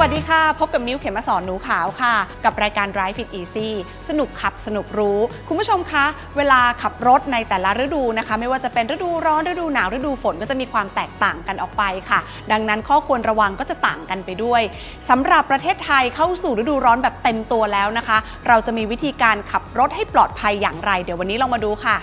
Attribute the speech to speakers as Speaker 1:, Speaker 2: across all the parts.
Speaker 1: วัสดีค่ะ พบกับมิวเขมมาสอนหนูขาวค่ะ กับรายการ Drive Fit Easy สนุกขับสนุกรู้ คุณผู้ชมคะ เวลาขับรถในแต่ละฤดูนะคะ ไม่ว่าจะเป็นฤดูร้อนฤดูหนาวฤดูฝนก็จะมีความแตกต่างกันออกไปค่ะ ดังนั้นข้อควรระวังก็จะต่างกันไปด้วยสำหรับประเทศไทยเข้าสู่ฤดูร้อนแบบเต็มตัวแล้วนะคะ เราจะมีวิธีการขับรถให้ปลอดภัยอย่างไร เดี๋ยววันนี้เรามาดูค่ะ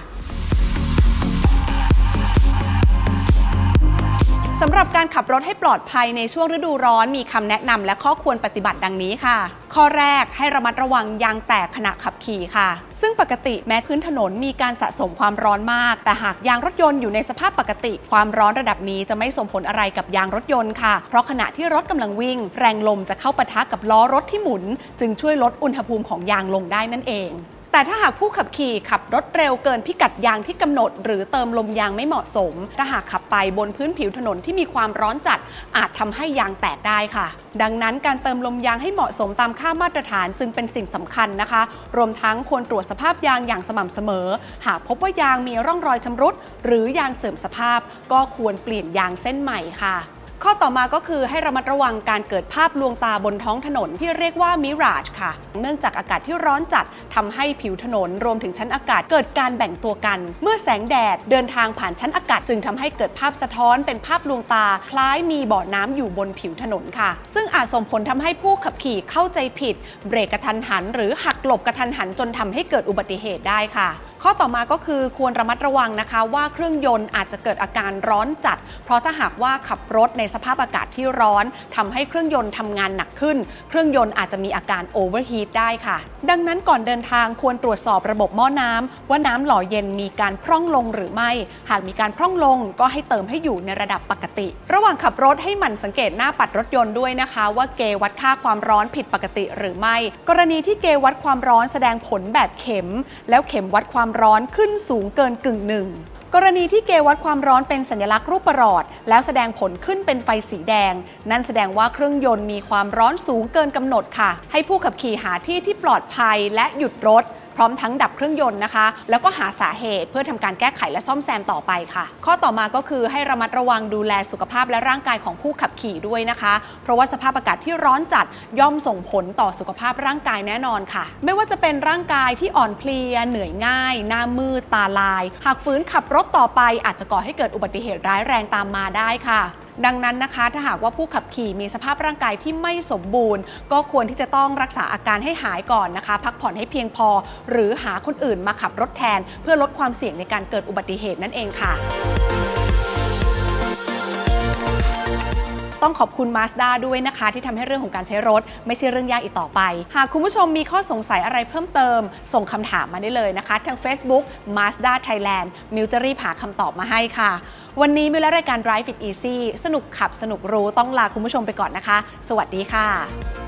Speaker 1: สำหรับการขับรถให้ปลอดภัยในช่วงฤดูร้อนมีคำแนะนำและข้อควรปฏิบัติดังนี้ค่ะ ข้อแรกให้ระมัดระวังยางแตกขณะขับขี่ค่ะ ซึ่งปกติแม้พื้นถนนมีการสะสมความร้อนมาก แต่หากยางรถยนต์อยู่ในสภาพปกติ ความร้อนระดับนี้จะไม่ส่งผลอะไรกับยางรถยนต์ค่ะ เพราะขณะที่รถกำลังวิ่ง แรงลมจะเข้าปะทะกับล้อรถที่หมุน จึงช่วยลดอุณหภูมิของยางลงได้นั่นเอง แต่ถ้าหากผู้ขับขี่ขับรถเร็วเกินพิกัดยางที่กำหนด หรือเติมลมยางไม่เหมาะสม ถ้าหากขับไปบนพื้นผิวถนนที่มีความร้อนจัด อาจทำให้ยางแตกได้ค่ะ ดังนั้นการเติมลมยางให้เหมาะสมตามค่ามาตรฐานจึงเป็นสิ่งสำคัญนะคะ รวมทั้งควรตรวจสภาพยางอย่างสม่ำเสมอ หากพบว่ายางมีร่องรอยชำรุด หรือยางเสื่อมสภาพ ก็ควรเปลี่ยนยางเส้นใหม่ค่ะ ข้อต่อมาก็คือให้ระมัดระวังการเกิดภาพลวงตาบนท้องถนนที่เรียกว่ามิราจค่ะ เนื่องจากอากาศที่ร้อนจัดทำให้ผิวถนนรวมถึงชั้นอากาศเกิดการแบ่งตัวกัน เมื่อแสงแดดเดินทางผ่านชั้นอากาศจึงทำให้เกิดภาพสะท้อนเป็นภาพลวงตา คล้ายมีบ่อน้ำอยู่บนผิวถนนค่ะ ซึ่งอาจส่งผลทำให้ผู้ขับขี่เข้าใจผิด เบรกกระทันหัน หรือหักหลบกระทันหันจนทำให้เกิดอุบัติเหตุได้ค่ะ ข้อต่อมาก็คือควรระมัดระวังนะคะว่าเครื่องยนต์อาจจะเกิดอาการร้อนจัด เพราะถ้าหากว่าขับรถในสภาพอากาศที่ร้อนทำให้เครื่องยนต์ทำงานหนักขึ้น เครื่องยนต์อาจจะมีอาการโอเวอร์ฮีทได้ค่ะ ดังนั้นก่อนเดินทางควรตรวจสอบระบบหม้อน้ำว่าน้ำหล่อเย็นมีการพร่องลงหรือไม่ หากมีการพร่องลงก็ให้เติมให้อยู่ในระดับปกติ ระหว่างขับรถให้หมั่นสังเกตหน้าปัดรถยนต์ด้วยนะคะ ว่าเกวัดค่าความร้อนผิดปกติหรือไม่ กรณีที่เกวัดความร้อนแสดงผลแบบเข็ม แล้วเข็มวัดความร้อนขึ้นสูงเกินกึ่งหนึ่งกรณีที่เกวัดความร้อนเป็นสัญลักษณ์รูปประหลอด แล้วแสดงผลขึ้นเป็นไฟสีแดง นั่นแสดงว่าเครื่องยนต์มีความร้อนสูงเกินกำหนดค่ะ ให้ผู้ขับขี่หาที่ที่ปลอดภัยและหยุดรถ พร้อมทั้งดับเครื่องยนต์นะคะ แล้วก็หาสาเหตุเพื่อทำการแก้ไขและซ่อมแซมต่อไปค่ะ ข้อต่อมาก็คือให้ระมัดระวังดูแลสุขภาพและร่างกายของผู้ขับขี่ด้วยนะคะ เพราะว่าสภาพอากาศที่ร้อนจัดย่อมส่งผลต่อสุขภาพร่างกายแน่นอนค่ะ ไม่ว่าจะเป็นร่างกายที่อ่อนเพลียเหนื่อยง่าย หน้ามืดตาลาย หากฝืนขับรถต่อไปอาจจะก่อให้เกิดอุบัติเหตุร้ายแรงตามมาได้ค่ะ ดังนั้นนะคะ ถ้าหากว่าผู้ขับขี่มีสภาพร่างกายที่ไม่สมบูรณ์ ก็ควรที่จะต้องรักษาอาการให้หายก่อนนะคะ พักผ่อนให้เพียงพอ หรือหาคนอื่นมาขับรถแทน เพื่อลดความเสี่ยงในการเกิดอุบัติเหตุนั่นเองค่ะ ต้องขอบคุณ Mazda ด้วยนะคะ ที่ทำให้เรื่องของการใช้รถ ไม่ใช่เรื่องยากอีกต่อไป หากคุณผู้ชมมีข้อสงสัยอะไรเพิ่มเติม ส่งคำถามมาได้เลยนะคะ ทาง Facebook Mazda Thailand มิวจะรีบหาคำตอบมาให้ค่ะ วันนี้มิวและรายการ Drive It Easy สนุกขับสนุกรู้ต้องลาคุณผู้ชมไปก่อนนะคะ สวัสดีค่ะ